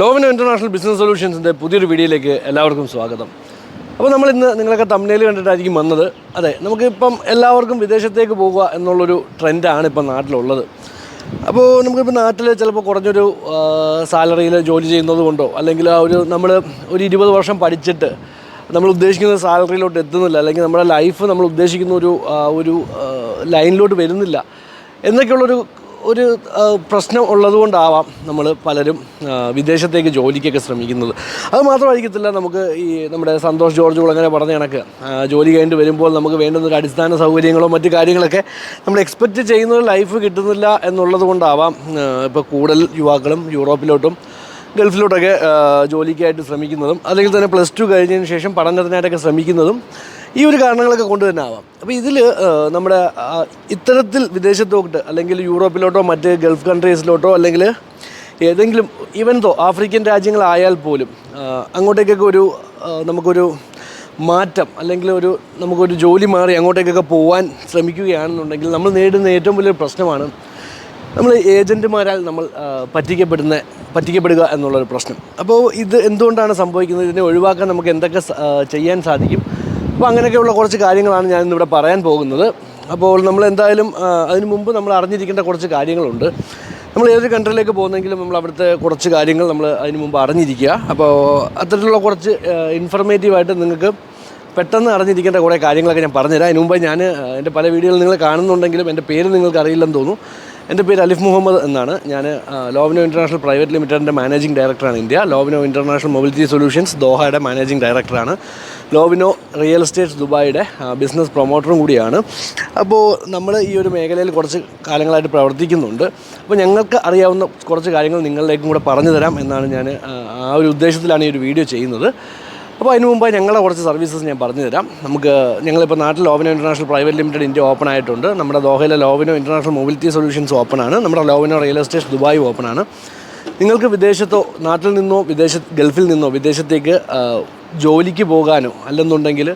ലോവൻ international business സൊല്യൂഷൻസിന്റെ പുതിയൊരു വീഡിയോയിലേക്ക് എല്ലാവർക്കും സ്വാഗതം. അപ്പോൾ നമ്മൾ ഇന്ന് നിങ്ങളൊക്കെ തമ്മിലേൽ കണ്ടിട്ടായിരിക്കും വന്നത്. അതെ നമുക്കിപ്പം എല്ലാവർക്കും വിദേശത്തേക്ക് പോകുക എന്നുള്ളൊരു ട്രെൻഡാണ് ഇപ്പം നാട്ടിലുള്ളത്. അപ്പോൾ നമുക്കിപ്പോൾ നാട്ടിൽ ചിലപ്പോൾ കുറഞ്ഞൊരു സാലറിയിൽ ജോലി ചെയ്യുന്നത് കൊണ്ടോ അല്ലെങ്കിൽ ആ ഒരു നമ്മൾ ഒരു ഇരുപത് വർഷം പഠിച്ചിട്ട് നമ്മൾ ഉദ്ദേശിക്കുന്ന സാലറിയിലോട്ട് എത്തുന്നില്ല അല്ലെങ്കിൽ നമ്മുടെ ലൈഫ് നമ്മൾ ഉദ്ദേശിക്കുന്ന ഒരു ഒരു ലൈനിലോട്ട് വരുന്നില്ല. എന്നൊക്കെയുള്ളൊരു ഒരു പ്രശ്നം ഉള്ളതുകൊണ്ടാവാം നമ്മൾ പലരും വിദേശത്തേക്ക് ജോലിക്കൊക്കെ ശ്രമിക്കുന്നത്. അത് മാത്രമായിരിക്കത്തില്ല നമുക്ക് ഈ നമ്മുടെ സന്തോഷ് ജോർജ് കുളങ്ങനെ പറഞ്ഞ കണക്ക്. ജോലി കഴിഞ്ഞിട്ട് വരുമ്പോൾ നമുക്ക് വേണ്ടുന്ന ഒരു അടിസ്ഥാന സൗകര്യങ്ങളോ മറ്റു കാര്യങ്ങളൊക്കെ നമ്മൾ എക്സ്പെക്റ്റ് ചെയ്യുന്ന ലൈഫ് കിട്ടുന്നില്ല എന്നുള്ളത് കൊണ്ടാവാം ഇപ്പോൾ കൂടുതൽ യുവാക്കളും യൂറോപ്പിലോട്ടും ഗൾഫിലോട്ടൊക്കെ ജോലിക്കായിട്ട് ശ്രമിക്കുന്നതും അല്ലെങ്കിൽ തന്നെ പ്ലസ് ടു കഴിഞ്ഞതിന് ശേഷം പഠനത്തിനായിട്ടൊക്കെ ശ്രമിക്കുന്നതും ഈ ഒരു കാരണങ്ങളൊക്കെ കൊണ്ട് തന്നെ ആവാം. അപ്പോൾ ഇതിൽ നമ്മുടെ ഇത്തരത്തിൽ വിദേശത്തോട്ട് അല്ലെങ്കിൽ യൂറോപ്പിലോട്ടോ മറ്റ് ഗൾഫ് കൺട്രീസിലോട്ടോ അല്ലെങ്കിൽ ഏതെങ്കിലും ഈവൻ തോ ആഫ്രിക്കൻ രാജ്യങ്ങളായാൽ പോലും അങ്ങോട്ടേക്കൊക്കെ ഒരു നമുക്കൊരു മാറ്റം അല്ലെങ്കിൽ ഒരു നമുക്കൊരു ജോലി മാറി അങ്ങോട്ടേക്കൊക്കെ പോകാൻ ശ്രമിക്കുകയാണെന്നുണ്ടെങ്കിൽ നമ്മൾ നേരിടുന്ന ഏറ്റവും വലിയൊരു പ്രശ്നമാണ് നമ്മൾ ഏജന്റുമാരാൽ നമ്മൾ പറ്റിക്കപ്പെടുന്ന പറ്റിക്കപ്പെടുക എന്നുള്ളൊരു പ്രശ്നം. അപ്പോൾ ഇത് എന്തുകൊണ്ടാണ് സംഭവിക്കുന്നത്? ഇതിനെ ഒഴിവാക്കാൻ നമുക്ക് എന്തൊക്കെ ചെയ്യാൻ സാധിക്കും? അപ്പോൾ അങ്ങനെയൊക്കെയുള്ള കുറച്ച് കാര്യങ്ങളാണ് ഞാൻ ഇന്നിവിടെ പറയാൻ പോകുന്നത്. അപ്പോൾ നമ്മൾ എന്തായാലും അതിനു മുമ്പ് നമ്മൾ അറിഞ്ഞിരിക്കേണ്ട കുറച്ച് കാര്യങ്ങളുണ്ട്. നമ്മൾ ഏതൊരു കൺട്രിയിലേക്ക് പോകുന്നെങ്കിലും നമ്മൾ അവിടുത്തെ കുറച്ച് കാര്യങ്ങൾ നമ്മൾ അതിന് മുമ്പ് അറിഞ്ഞിരിക്കുക. അപ്പോൾ അത്തരത്തിലുള്ള കുറച്ച് ഇൻഫർമേറ്റീവായിട്ട് നിങ്ങൾക്ക് പെട്ടെന്ന് അറിഞ്ഞിരിക്കേണ്ട കുറേ കാര്യങ്ങളൊക്കെ ഞാൻ പറഞ്ഞുതരാം. അതിന് മുമ്പ് ഞാൻ എന്റെ പല വീഡിയോകൾ നിങ്ങൾ കാണുന്നുണ്ടെങ്കിലും എന്റെ പേര് നിങ്ങൾക്ക് അറിയില്ലെന്ന് തോന്നുന്നു. എന്റെ പേര് അലിഫ് മുഹമ്മദ് എന്നാണ്. ഞാൻ ലോവിനോ ഇന്റർനാഷണൽ പ്രൈവറ്റ് ലിമിറ്റഡിന്റെ മാനേജിംഗ് ഡയറക്ടറാണ് India. Lovino international mobility solutions ദോഹയുടെ managing ഡയറക്ടറാണ്. ലോവിനോ റിയൽ എസ്റ്റേറ്റ് ദുബായിയുടെ ബിസിനസ് പ്രൊമോട്ടറും കൂടിയാണ്. അപ്പോൾ നമ്മൾ ഈ ഒരു മേഖലയിൽ കുറച്ച് കാലങ്ങളായിട്ട് പ്രവർത്തിക്കുന്നുണ്ട്. അപ്പോൾ ഞങ്ങൾക്ക് അറിയാവുന്ന കുറച്ച് കാര്യങ്ങൾ നിങ്ങളിലേക്കും കൂടെ പറഞ്ഞു തരാം എന്നാണ് ഞാൻ ആ ഒരു ഉദ്ദേശത്തിലാണ് ഈ ഒരു വീഡിയോ ചെയ്യുന്നത്. അപ്പോൾ അതിന് മുമ്പ് ഞങ്ങളുടെ കുറച്ച് സർവീസസ് ഞാൻ പറഞ്ഞു തരാം നമുക്ക് ഞങ്ങളിപ്പോൾ നാട്ടിൽ Lovino international private limited India open ആയിട്ടുണ്ട്. നമ്മുടെ ദോഹയിലെ Lovino international mobility solutions open ആണ്. നമ്മുടെ Lovino real estate Dubai open ആണ്. നിങ്ങൾക്ക് വിദേശത്തോ നാട്ടിൽ നിന്നോ വിദേശ ഗൾഫിൽ നിന്നോ വിദേശത്തേക്ക് ജോലിക്ക് പോകാനോ അല്ലെന്നുണ്ടെങ്കിൽ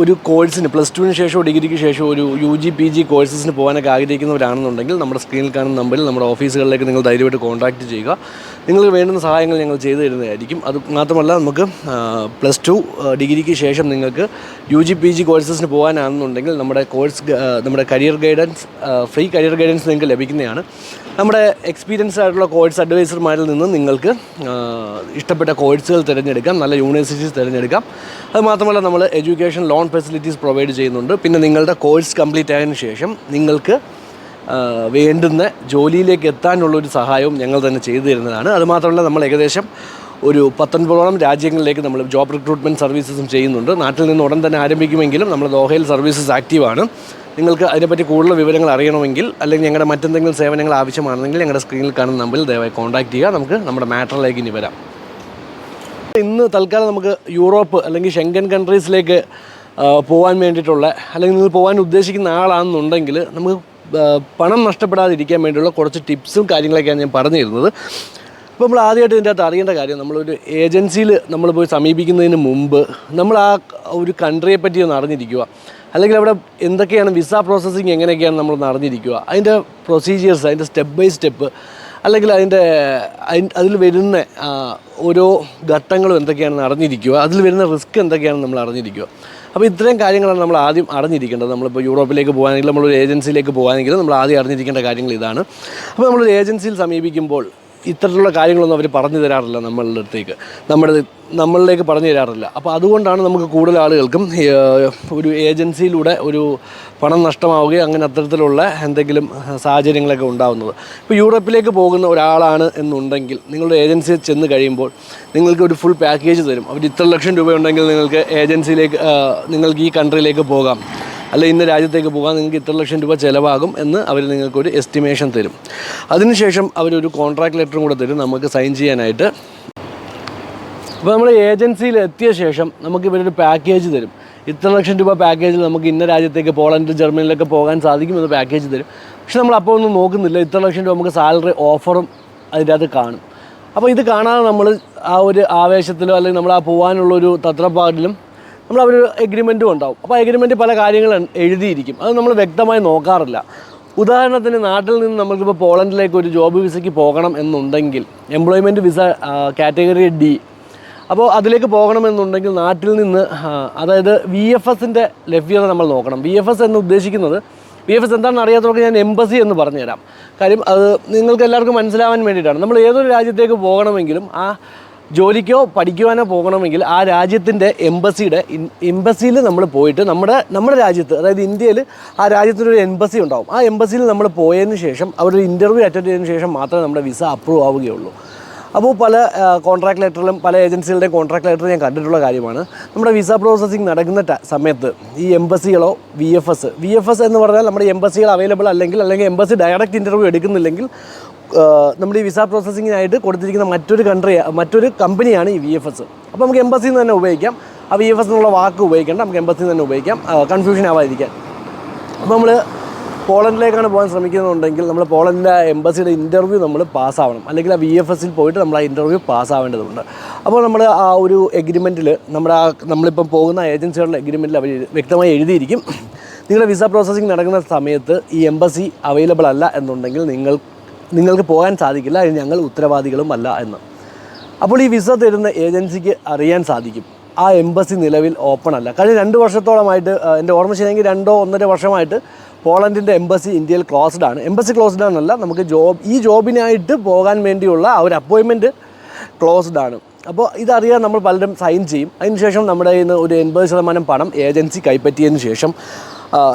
ഒരു കോഴ്സിന് പ്ലസ് ടുവിന് ശേഷമോ ഡിഗ്രിക്ക് ശേഷമോ ഒരു യു ജി പി ജി കോഴ്സസിന് പോകാനൊക്കെ ആഗ്രഹിക്കുന്നവരാണെന്നുണ്ടെങ്കിൽ നമ്മുടെ സ്ക്രീനിൽ കാണുന്ന നമ്പറിൽ നമ്മുടെ ഓഫീസുകളിലേക്ക് നിങ്ങൾ ധൈര്യമായിട്ട് കോൺടാക്റ്റ് ചെയ്യുക. നിങ്ങൾക്ക് വേണ്ടുന്ന സഹായങ്ങൾ ഞങ്ങൾ ചെയ്തു തരുന്നതായിരിക്കും. അത് മാത്രമല്ല നമുക്ക് പ്ലസ് ടു ഡിഗ്രിക്ക് ശേഷം നിങ്ങൾക്ക് യു ജി പി ജി കോഴ്സസിന് പോകാനാണെന്നുണ്ടെങ്കിൽ നമ്മുടെ കോഴ്സ് നമ്മുടെ career guidance free career guidance നിങ്ങൾക്ക് ലഭിക്കുന്നതാണ്. നമ്മുടെ എക്സ്പീരിയൻസ് ആയിട്ടുള്ള കോഴ്സ് അഡ്വൈസർമാരിൽ നിന്ന് നിങ്ങൾക്ക് ഇഷ്ടപ്പെട്ട കോഴ്സുകൾ തിരഞ്ഞെടുക്കാം നല്ല യൂണിവേഴ്സിറ്റീസ് തിരഞ്ഞെടുക്കാം. അതുമാത്രമല്ല നമ്മൾ എഡ്യൂക്കേഷൻ ലോൺ ഫെസിലിറ്റീസ് പ്രൊവൈഡ് ചെയ്യുന്നുണ്ട്. പിന്നെ നിങ്ങളുടെ കോഴ്സ് കംപ്ലീറ്റ് ആയതിനു ശേഷം നിങ്ങൾക്ക് വേണ്ടുന്ന ജോലിയിലേക്ക് എത്താനുള്ള ഒരു സഹായവും ഞങ്ങൾ തന്നെ ചെയ്തു തരുന്നതാണ്. അതുമാത്രമല്ല നമ്മൾ ഏകദേശം ഒരു പത്തൊൻപതോളം രാജ്യങ്ങളിലേക്ക് നമ്മൾ ജോബ് റിക്രൂട്ട്മെന്റ് സർവീസസും ചെയ്യുന്നുണ്ട്. നാട്ടിൽ നിന്ന് ഉടൻ തന്നെ ആരംഭിക്കുമെങ്കിലും നമ്മൾ ദോഹയിൽ സർവീസസ് ആക്റ്റീവാണ് നിങ്ങൾക്ക് അതിനെപ്പറ്റി കൂടുതൽ വിവരങ്ങൾ അറിയണമെങ്കിൽ അല്ലെങ്കിൽ ഞങ്ങളുടെ മറ്റെന്തെങ്കിലും സേവനങ്ങൾ ആവശ്യമാണെങ്കിൽ ഞങ്ങളുടെ സ്ക്രീനിൽ കാണുന്ന നമ്പറിൽ ദയവായി കോൺടാക്ട് ചെയ്യുക. നമുക്ക് നമ്മുടെ മാറ്ററിലേക്ക് ഇനി വരാം. ഇന്ന് തൽക്കാലം നമുക്ക് യൂറോപ്പ് അല്ലെങ്കിൽ ഷെങ്കൻ കൺട്രീസിലേക്ക് പോകാൻ വേണ്ടിയിട്ടുള്ള അല്ലെങ്കിൽ നിങ്ങൾ പോകാൻ ഉദ്ദേശിക്കുന്ന ആളാണെന്നുണ്ടെങ്കിൽ നമുക്ക് പണം നഷ്ടപ്പെടാതിരിക്കാൻ വേണ്ടിയുള്ള കുറച്ച് ടിപ്സും കാര്യങ്ങളൊക്കെയാണ് ഞാൻ പറഞ്ഞു തരുന്നത് അപ്പോൾ നമ്മൾ ആദ്യമായിട്ട് ഇതിന്റെ അകത്ത് അറിയേണ്ട കാര്യം നമ്മളൊരു ഏജൻസിയിൽ നമ്മൾ പോയി സമീപിക്കുന്നതിന് മുമ്പ് നമ്മൾ ആ ഒരു കൺട്രിയെ പറ്റി ഒന്ന് അറിഞ്ഞിരിക്കുക. അല്ലെങ്കിൽ അവിടെ എന്തൊക്കെയാണ് വിസ പ്രോസസ്സിങ് എങ്ങനെയൊക്കെയാണ് നമ്മൾ നടന്നിരിക്കുക. അതിന്റെ പ്രൊസീജിയേഴ്സ് അതിന്റെ സ്റ്റെപ്പ് ബൈ സ്റ്റെപ്പ് അല്ലെങ്കിൽ അതിന്റെ അതിൻ- അതിൽ വരുന്ന ഓരോ ഘട്ടങ്ങളും എന്തൊക്കെയാണ് അറിഞ്ഞിരിക്കുക അതിൽ വരുന്ന റിസ്ക് എന്തൊക്കെയാണ് നമ്മൾ അറിഞ്ഞിരിക്കുക. അപ്പോൾ ഇത്രയും കാര്യങ്ങളാണ് നമ്മൾ ആദ്യം അറിഞ്ഞിരിക്കേണ്ടത്. നമ്മളിപ്പോൾ യൂറോപ്പിലേക്ക് പോകാനെങ്കിൽ നമ്മളൊരു ഏജൻസിയിലേക്ക് പോകാനെങ്കിലും നമ്മൾ ആദ്യം അറിഞ്ഞിരിക്കേണ്ട കാര്യങ്ങൾ ഇതാണ്. അപ്പോൾ നമ്മളൊരു ഏജൻസിയിൽ സമീപിക്കുമ്പോൾ ഇത്തരത്തിലുള്ള കാര്യങ്ങളൊന്നും അവർ പറഞ്ഞു തരാറില്ല നമ്മളുടെ അടുത്തേക്ക്. നമ്മുടെ നമ്മളിലേക്ക് പറഞ്ഞു തരാറില്ല. അപ്പോൾ അതുകൊണ്ടാണ് നമുക്ക് കൂടുതൽ ആളുകൾക്കും ഒരു ഏജൻസിയിലൂടെ ഒരു പണം നഷ്ടമാവുകയും അങ്ങനെ അത്തരത്തിലുള്ള എന്തെങ്കിലും സാഹചര്യങ്ങളൊക്കെ ഉണ്ടാകുന്നത് ഇപ്പോൾ യൂറോപ്പിലേക്ക് പോകുന്ന ഒരാളാണ് എന്നുണ്ടെങ്കിൽ നിങ്ങളുടെ ഏജൻസിയിൽ ചെന്ന് കഴിയുമ്പോൾ നിങ്ങൾക്ക് ഒരു ഫുൾ പാക്കേജ് തരും. അവർ ഇത്ര ലക്ഷം രൂപ ഉണ്ടെങ്കിൽ നിങ്ങൾക്ക് ഏജൻസിയിലേക്ക് നിങ്ങൾക്ക് ഈ കൺട്രിയിലേക്ക് പോകാം. അല്ല ഇന്ന രാജ്യത്തേക്ക് പോകാൻ നിങ്ങൾക്ക് ഇത്ര ലക്ഷം രൂപ ചിലവാകും എന്ന് അവർ നിങ്ങൾക്കൊരു എസ്റ്റിമേഷൻ തരും. അതിനുശേഷം അവരൊരു കോൺട്രാക്ട് ലെറ്ററും കൂടെ തരും നമുക്ക് സൈൻ ചെയ്യാനായിട്ട്. അപ്പോൾ നമ്മൾ ഏജൻസിയിൽ എത്തിയ ശേഷം നമുക്ക് ഇവരൊരു പാക്കേജ് തരും. ഇത്ര ലക്ഷം രൂപ പാക്കേജിൽ നമുക്ക് ഇന്ന രാജ്യത്തേക്ക് പോളണ്ട് ജർമ്മനിയിലൊക്കെ പോകാൻ സാധിക്കുമെന്ന് പാക്കേജ് തരും. പക്ഷെ നമ്മൾ അപ്പോൾ ഒന്നും നോക്കുന്നില്ല. ഇത്ര ലക്ഷം രൂപ നമുക്ക് സാലറി ഓഫറും അതിന്റെ അകത്ത് കാണും. അപ്പോൾ ഇത് കാണാതെ നമ്മൾ ആ ഒരു ആവേശത്തിലോ അല്ലെങ്കിൽ നമ്മൾ ആ പോകാനുള്ളൊരു തത്രപ്പാടിലും നമ്മൾ അവർ എഗ്രിമെന്റും ഉണ്ടാവും. അപ്പോൾ എഗ്രിമെന്റ് പല കാര്യങ്ങളും എഴുതിയിരിക്കും. അത് നമ്മൾ വ്യക്തമായി നോക്കാറില്ല. ഉദാഹരണത്തിന് നാട്ടിൽ നിന്ന് നമുക്കിപ്പോൾ പോളണ്ടിലേക്ക് ഒരു ജോബ് വിസയ്ക്ക് പോകണം എന്നുണ്ടെങ്കിൽ എംപ്ലോയ്മെന്റ് വിസ കാറ്റഗറി ഡി അപ്പോൾ അതിലേക്ക് പോകണമെന്നുണ്ടെങ്കിൽ നാട്ടിൽ നിന്ന് അതായത് വി എഫ് എസിന്റെ ലഭ്യത നമ്മൾ നോക്കണം. വി എഫ് എസ് എന്ന് ഉദ്ദേശിക്കുന്നത് വി എഫ് എസ് എന്താണെന്ന് അറിയാത്തവർക്ക് ഞാൻ എംബസി എന്ന് പറഞ്ഞുതരാം. കാര്യം അത് നിങ്ങൾക്ക് എല്ലാവർക്കും മനസ്സിലാവാൻ വേണ്ടിയിട്ടാണ്. നമ്മൾ ഏതൊരു രാജ്യത്തേക്ക് പോകണമെങ്കിലും ആ ജോലിക്കോ പഠിക്കുവാനോ പോകണമെങ്കിൽ ആ രാജ്യത്തിന്റെ എംബസിയുടെ എംബസിയിൽ നമ്മൾ പോയിട്ട് നമ്മുടെ നമ്മുടെ രാജ്യത്ത് അതായത് ഇന്ത്യയിൽ ആ രാജ്യത്തിനൊരു എംബസി ഉണ്ടാവും. ആ എംബസിയിൽ നമ്മൾ പോയതിന് ശേഷം അവരൊരു ഇന്റർവ്യൂ അറ്റൻഡ് ചെയ്തതിന് ശേഷം മാത്രമേ നമ്മുടെ വിസ അപ്രൂവ് ആവുകയുള്ളൂ. അപ്പോൾ പല കോൺട്രാക്ട് ലെറ്ററിലും പല ഏജൻസികളുടെയും കോൺട്രാക്ട് ലെറ്റർ ഞാൻ കണ്ടിട്ടുള്ള കാര്യമാണ്. നമ്മുടെ വിസ പ്രോസസ്സിംഗ് നടക്കുന്ന സമയത്ത് ഈ എംബസികളോ V F S V F S എന്ന് പറഞ്ഞാൽ നമ്മുടെ എംബസികൾ അവൈലബിൾ അല്ലെങ്കിൽ അല്ലെങ്കിൽ എംബസി ഡയറക്റ്റ് ഇന്റർവ്യൂ എടുക്കുന്നില്ലെങ്കിൽ നമ്മുടെ ഈ വിസ പ്രോസസ്സിങ്ങിനായിട്ട് കൊടുത്തിരിക്കുന്ന മറ്റൊരു കൺട്രി മറ്റൊരു കമ്പനിയാണ് ഈ വി എഫ് എസ് അപ്പോൾ നമുക്ക് എംബസിയിൽ നിന്ന് തന്നെ ഉപയോഗിക്കാം. ആ വി എഫ് എസ് എന്നുള്ള വാക്ക് ഉപയോഗിക്കേണ്ട നമുക്ക് എംബസിയിൽ നിന്ന് തന്നെ ഉപയോഗിക്കാം. കൺഫ്യൂഷൻ ആവാതിരിക്കാൻ. അപ്പോൾ നമ്മൾ പോളണ്ടിലേക്കാണ് പോകാൻ ശ്രമിക്കുന്നുണ്ടെങ്കിൽ നമ്മൾ പോളണ്ടിലെ എംബസിയുടെ ഇന്റർവ്യൂ നമ്മൾ പാസ്സാവണം അല്ലെങ്കിൽ ആ വി എഫ് എസിൽ പോയിട്ട് നമ്മൾ ആ ഇന്റർവ്യൂ പാസ്സാവേണ്ടതുണ്ട് അപ്പോൾ നമ്മൾ ആ ഒരു എഗ്രിമെന്റിൽ നമ്മുടെ ആ നമ്മളിപ്പം പോകുന്ന ഏജൻസികളുടെ എഗ്രിമെന്റിൽ അവർ വ്യക്തമായി എഴുതിയിരിക്കും. നിങ്ങളുടെ വിസ പ്രോസസ്സിംഗ് നടക്കുന്ന സമയത്ത് ഈ എംബസി അവൈലബിൾ അല്ല എന്നുണ്ടെങ്കിൽ നിങ്ങൾ നിങ്ങൾക്ക് പോകാൻ സാധിക്കില്ല. അതിന് ഞങ്ങൾ ഉത്തരവാദികളും അല്ല എന്ന്. അപ്പോൾ ഈ വിസ തരുന്ന ഏജൻസിക്ക് അറിയാൻ സാധിക്കും. ആ എംബസി നിലവിൽ ഓപ്പൺ അല്ല. കഴിഞ്ഞ രണ്ട് വർഷത്തോളമായിട്ട് എന്റെ ഓർമ്മ ശരിയെങ്കിൽ രണ്ടോ ഒന്നര വർഷമായിട്ട് പോളണ്ടിന്റെ എംബസി ഇന്ത്യയിൽ ക്ലോസ്ഡ് ആണ്. എംബസി ക്ലോസ്ഡ് ആണെന്നല്ല നമുക്ക് ജോബ് ഈ ജോബിനായിട്ട് പോകാൻ വേണ്ടിയുള്ള ആ ഒരു അപ്പോയിൻമെന്റ് ക്ലോസ്ഡ് ആണ്. അപ്പോൾ ഇതറിയാൻ നമ്മൾ പലരും സൈൻ ചെയ്യും. അതിനുശേഷം നമ്മുടെ നിന്ന് ഒരു എൺപത് ശതമാനം പണം ഏജൻസി കൈപ്പറ്റിയതിന് ശേഷം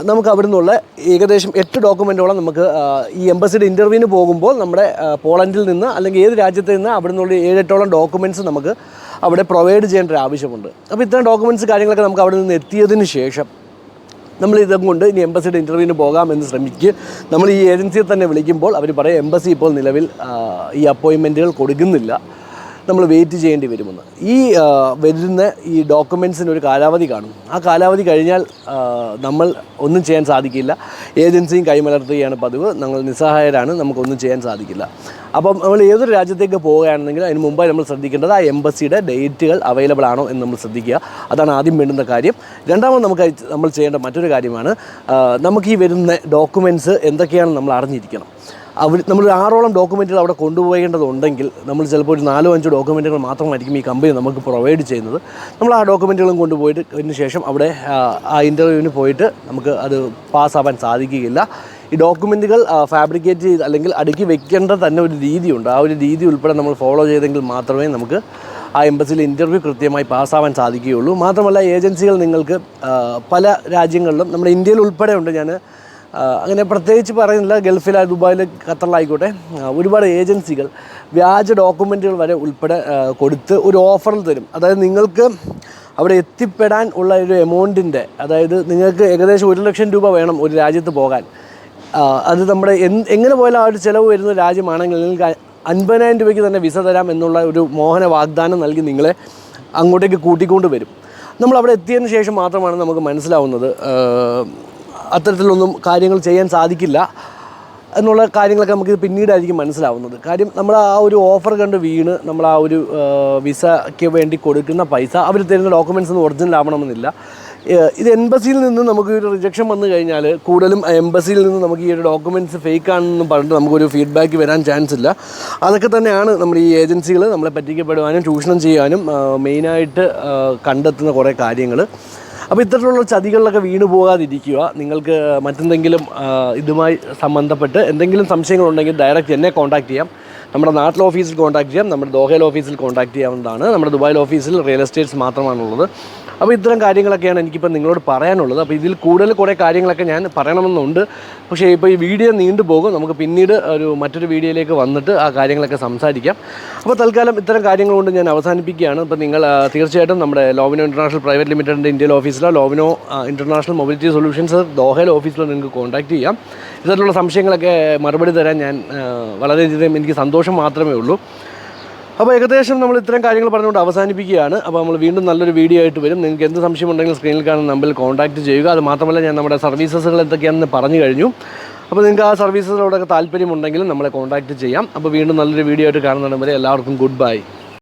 നമുക്ക് അവിടെ നിന്നുള്ള ഏകദേശം എട്ട് ഡോക്യുമെന്റോളം നമുക്ക് ഈ എംബസിയുടെ ഇന്റർവ്യൂവിന് പോകുമ്പോൾ നമ്മുടെ പോളണ്ടിൽ നിന്ന് അല്ലെങ്കിൽ ഏത് രാജ്യത്ത് നിന്ന് അവിടെ നിന്നുള്ള ഏഴെട്ടോളം ഡോക്യുമെന്റ്സ് നമുക്ക് അവിടെ പ്രൊവൈഡ് ചെയ്യേണ്ട ഒരു ആവശ്യമുണ്ട്. അപ്പോൾ ഇത്തരം ഡോക്യുമെന്റ്സ് കാര്യങ്ങളൊക്കെ നമുക്ക് അവിടെ നിന്ന് എത്തിയതിന് ശേഷം നമ്മൾ ഇതും കൊണ്ട് ഇനി എംബസിയുടെ ഇന്റർവ്യൂവിന് പോകാമെന്ന് ശ്രമിക്കുക നമ്മൾ ഈ ഏജൻസിയെ തന്നെ വിളിക്കുമ്പോൾ അവർ പറയും എംബസി ഇപ്പോൾ നിലവിൽ ഈ അപ്പോയിൻമെന്റുകൾ കൊടുക്കുന്നില്ല. നമ്മൾ വെയിറ്റ് ചെയ്യേണ്ടി വരുമെന്ന്. ഈ വരുന്ന ഈ ഡോക്യുമെൻസിന് ഒരു കാലാവധി കാണും. ആ കാലാവധി കഴിഞ്ഞാൽ നമ്മൾ ഒന്നും ചെയ്യാൻ സാധിക്കില്ല. ഏജൻസിയും കൈമലർത്തുകയാണ് പതിവ്. നമ്മൾ നിസ്സഹായരാണ് നമുക്കൊന്നും ചെയ്യാൻ സാധിക്കില്ല. അപ്പം നമ്മൾ ഏതൊരു രാജ്യത്തേക്ക് പോവുകയാണെങ്കിലും അതിന് മുമ്പായി നമ്മൾ ശ്രദ്ധിക്കേണ്ടത് ആ എംബസിയുടെ ഡേറ്റുകൾ അവൈലബിൾ ആണോ എന്ന് നമ്മൾ ശ്രദ്ധിക്കുക. അതാണ് ആദ്യം വേണ്ടുന്ന കാര്യം. രണ്ടാമത് നമുക്ക് നമ്മൾ ചെയ്യേണ്ട മറ്റൊരു കാര്യമാണ് നമുക്ക് ഈ വരുന്ന ഡോക്യുമെന്റ്സ് എന്തൊക്കെയാണ് നമ്മൾ അറിഞ്ഞിരിക്കണം. അവർ നമ്മൾ ആറോളം ഡോക്യുമെന്റുകൾ അവിടെ കൊണ്ടുപോകേണ്ടതുണ്ടെങ്കിൽ നമ്മൾ ചിലപ്പോൾ ഒരു നാലോ അഞ്ചോ ഡോക്യുമെന്റുകൾ മാത്രമായിരിക്കും ഈ കമ്പനി നമുക്ക് പ്രൊവൈഡ് ചെയ്യുന്നത്. നമ്മൾ ആ ഡോക്യുമെന്റുകളും കൊണ്ടുപോയിട്ട് അതിന് ശേഷം അവിടെ ആ, ഇന്റർവ്യൂവിന് പോയിട്ട് നമുക്ക് അത് പാസ്സാവാൻ സാധിക്കുകയില്ല. ഈ ഡോക്യുമെന്റുകൾ ഫാബ്രിക്കേറ്റ് ചെയ്ത് അല്ലെങ്കിൽ അടുക്കി വെക്കേണ്ട തന്നെ ഒരു രീതിയുണ്ട്. ആ ഒരു രീതി ഉൾപ്പെടെ നമ്മൾ ഫോളോ ചെയ്തെങ്കിൽ മാത്രമേ നമുക്ക് ആ എംബസിയിൽ ഇന്റർവ്യൂ കൃത്യമായി പാസ്സാവാൻ സാധിക്കുകയുള്ളൂ. മാത്രമല്ല ഏജൻസികൾ നിങ്ങൾക്ക് പല രാജ്യങ്ങളിലും നമ്മുടെ ഇന്ത്യയിൽ ഉൾപ്പെടെ ഉണ്ട് ഞാൻ അങ്ങനെ പ്രത്യേകിച്ച് പറയുന്നില്ല. ഗൾഫിൽ ദുബായിൽ ഖത്തറിലായിക്കോട്ടെ. ഒരുപാട് ഏജൻസികൾ വ്യാജ ഡോക്യുമെന്റുകൾ വരെ ഉൾപ്പെടെ കൊടുത്ത് ഒരു ഓഫറിൽ തരും. അതായത് നിങ്ങൾക്ക് അവിടെ എത്തിപ്പെടാൻ ഉള്ള ഒരു എമൗണ്ടിന്റെ അതായത് നിങ്ങൾക്ക് ഏകദേശം ഒരു ലക്ഷം രൂപ വേണം ഒരു രാജ്യത്ത് പോകാൻ. അത് നമ്മുടെ എങ്ങനെ പോയാലും ആ ഒരു ചിലവ് വരുന്ന രാജ്യമാണെങ്കിൽ നിങ്ങൾക്ക് അൻപതിനായിരം രൂപയ്ക്ക് തന്നെ വിസ തരാം എന്നുള്ള ഒരു മോഹന വാഗ്ദാനം നൽകി നിങ്ങളെ അങ്ങോട്ടേക്ക് കൂട്ടിക്കൊണ്ട് വരും. നമ്മൾ അവിടെ എത്തിയതിന് ശേഷം മാത്രമാണ് നമുക്ക് മനസ്സിലാവുന്നത് അത്തരത്തിലൊന്നും കാര്യങ്ങൾ ചെയ്യാൻ സാധിക്കില്ല എന്നുള്ള കാര്യങ്ങളൊക്കെ നമുക്ക് പിന്നീടായിരിക്കും മനസ്സിലാവുന്നത്. കാര്യം നമ്മൾ ആ ഒരു ഓഫർ കണ്ട് വീണ് നമ്മൾ ആ ഒരു വിസയ്ക്ക് വേണ്ടി കൊടുക്കുന്ന പൈസ അവർ തരുന്ന ഡോക്യുമെന്റ്സ് ഒന്നും ഒറിജിനൽ ആവണമെന്നില്ല. ഇത് എംബസിയിൽ നിന്ന് നമുക്ക് ഒരു റിജക്ഷൻ വന്നു കഴിഞ്ഞാൽ കൂടുതലും എംബസിയിൽ നിന്ന് നമുക്ക് ഈ ഒരു ഡോക്യുമെന്റ്സ് ഫേക്ക് ആണെന്ന് പറഞ്ഞിട്ട് നമുക്കൊരു ഫീഡ്ബാക്ക് വരാൻ ചാൻസ് ഇല്ല. അതൊക്കെ തന്നെയാണ് നമ്മൾ ഈ ഏജൻസികൾ നമ്മളെ പറ്റിക്കപ്പെടുവാനും ചൂഷണം ചെയ്യാനും മെയിനായിട്ട് കണ്ടെത്തുന്ന കുറേ കാര്യങ്ങൾ അപ്പോൾ ഇത്തരത്തിലുള്ള ചതികളിലൊക്കെ വീണു പോകാതിരിക്കുക. നിങ്ങൾക്ക് മറ്റെന്തെങ്കിലും ഇതുമായി സംബന്ധപ്പെട്ട് എന്തെങ്കിലും സംശയങ്ങളുണ്ടെങ്കിൽ ഡയറക്റ്റ് എന്നെ കോൺടാക്റ്റ് ചെയ്യാം. നമ്മുടെ നാട്ടിലെ ഓഫീസിൽ കോൺടാക്ട് ചെയ്യാം നമ്മുടെ ദോഹയിൽ ഓഫീസിൽ കോൺടാക്ട് ചെയ്യാവുന്നതാണ്. നമ്മുടെ ദുബായിൽ ഓഫീസിൽ റിയൽ എസ്റ്റേറ്റ്സ് മാത്രമാണുള്ളത്. അപ്പോൾ ഇത്തരം കാര്യങ്ങളൊക്കെയാണ് എനിക്കിപ്പോൾ നിങ്ങളോട് പറയാനുള്ളത്. അപ്പോൾ ഇതിൽ കൂടുതൽ കുറേ കാര്യങ്ങളൊക്കെ ഞാൻ പറയണമെന്നുണ്ട്. പക്ഷേ ഇപ്പോൾ ഈ വീഡിയോ നീണ്ടു പോകും. നമുക്ക് പിന്നീട് ഒരു മറ്റൊരു വീഡിയോയിലേക്ക് വന്നിട്ട് ആ കാര്യങ്ങളൊക്കെ സംസാരിക്കാം. അപ്പോൾ തൽക്കാലം ഇത്തരം കാര്യങ്ങൾ കൊണ്ട് ഞാൻ അവസാനിപ്പിക്കുകയാണ്. അപ്പോൾ നിങ്ങൾ തീർച്ചയായിട്ടും നമ്മുടെ ലോവിനോ ഇന്റർനാഷണൽ പ്രൈവറ്റ് ലിമിറ്റഡിന്റെ ഇന്ത്യയിൽ ഓഫീസിലോ ലോവിനോ ഇന്റർനാഷണൽ മൊബിലിറ്റി സൊല്യൂഷൻസ് ദോഹയിൽ ഓഫീസിലോ നിങ്ങൾക്ക് കോൺടാക്ട് ചെയ്യാം. ഇത്തരത്തിലുള്ള സംശയങ്ങളൊക്കെ മറുപടി തരാൻ ഞാൻ വളരെയധികം എനിക്ക് സന്തോഷം മാത്രമേ ഉള്ളൂ. അപ്പോൾ ഏകദേശം നമ്മൾ ഇത്തരം കാര്യങ്ങൾ പറഞ്ഞുകൊണ്ട് അവസാനിപ്പിക്കുകയാണ്. അപ്പോൾ നമ്മൾ വീണ്ടും നല്ലൊരു വീഡിയോ ആയിട്ട് വരും. നിങ്ങൾക്ക് എന്ത് സംശയം ഉണ്ടെങ്കിലും സ്ക്രീനിൽ കാണുന്ന നമ്പറിൽ കോൺടാക്ട് ചെയ്യുക. അത് മാത്രമല്ല ഞാൻ നമ്മുടെ സർവീസസുകൾ എന്തൊക്കെയാണെന്ന് പറഞ്ഞു കഴിഞ്ഞു. അപ്പോൾ നിങ്ങൾക്ക് ആ സർവീസസിലോടൊക്കെ താല്പര്യമുണ്ടെങ്കിലും നമ്മളെ കോൺടാക്ട് ചെയ്യാം. അപ്പോൾ വീണ്ടും നല്ലൊരു വീഡിയോ ആയിട്ട് കാണുന്നുണ്ടെങ്കിൽ എല്ലാവർക്കും ഗുഡ് ബൈ.